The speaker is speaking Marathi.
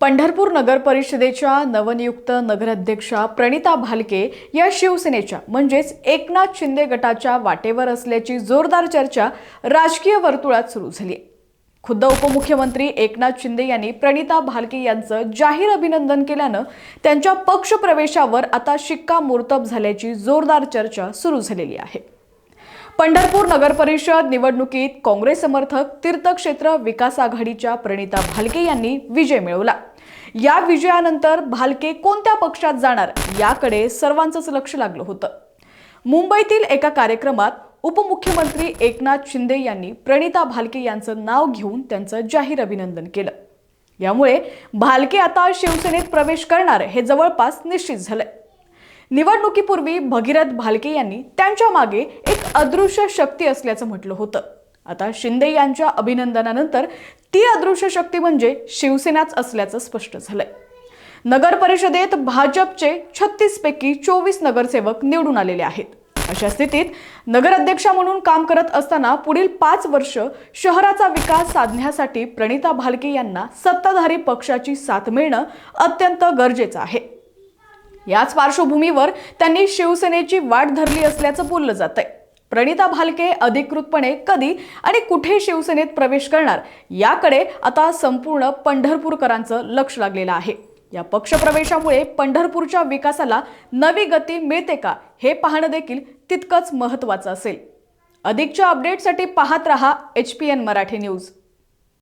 पंढरपूर नगर परिषदेच्या नवनियुक्त नगराध्यक्षा प्रणिता भालके या शिवसेनेच्या म्हणजेच एकनाथ शिंदे गटाच्या वाटेवर असल्याची जोरदार चर्चा राजकीय वर्तुळात सुरू झाली आहे. खुद्द उपमुख्यमंत्री एकनाथ शिंदे यांनी प्रणिता भालके यांचं जाहीर अभिनंदन केल्यानं त्यांच्या पक्षप्रवेशावर आता शिक्कामोर्तब झाल्याची जोरदार चर्चा सुरू झालेली आहे पंढरपूर नगर परिषद निवडणुकीत काँग्रेस समर्थक तीर्थक्षेत्र विकास आघाडीच्या प्रणिता भालके यांनी विजय मिळवला. या विजयानंतर भालके कोणत्या पक्षात जाणार याकडे सर्वांचंच लक्ष लागलं होतं. मुंबईतील एका कार्यक्रमात उपमुख्यमंत्री एकनाथ शिंदे यांनी प्रणिता भालके यांचं नाव घेऊन त्यांचं जाहीर अभिनंदन केलं. यामुळे भालके आता शिवसेनेत प्रवेश करणार हे जवळपास निश्चित झालंय. निवडणुकीपूर्वी भगीरथ भालके यांनी त्यांच्या मागे एक अदृश्य शक्ती असल्याचं म्हटलं होतं. आता शिंदे यांच्या अभिनंदनानंतर ती अदृश्य शक्ती म्हणजे शिवसेनाच असल्याचं स्पष्ट झालंय. नगर परिषदेत भाजपचे छत्तीस पैकी चोवीस नगरसेवक निवडून आलेले आहेत. अशा स्थितीत नगराध्यक्षा म्हणून काम करत असताना पुढील पाच वर्ष शहराचा विकास साधण्यासाठी प्रणिता भालके यांना सत्ताधारी पक्षाची साथ मिळणं अत्यंत गरजेचं आहे. याच पार्श्वभूमीवर त्यांनी शिवसेनेची वाट धरली असल्याचं बोललं जात आहे प्रणिता भालके अधिकृतपणे कधी आणि कुठे शिवसेनेत प्रवेश करणार याकडे आता संपूर्ण पंढरपूरकरांचं लक्ष लागलेलं आहे. या पक्षप्रवेशामुळे पंढरपूरच्या विकासाला नवी गती मिळते का हे पाहणं देखील तितकंच महत्त्वाचं असेल. अधिकच्या अपडेटसाठी पाहत रहा H P N Marathi news.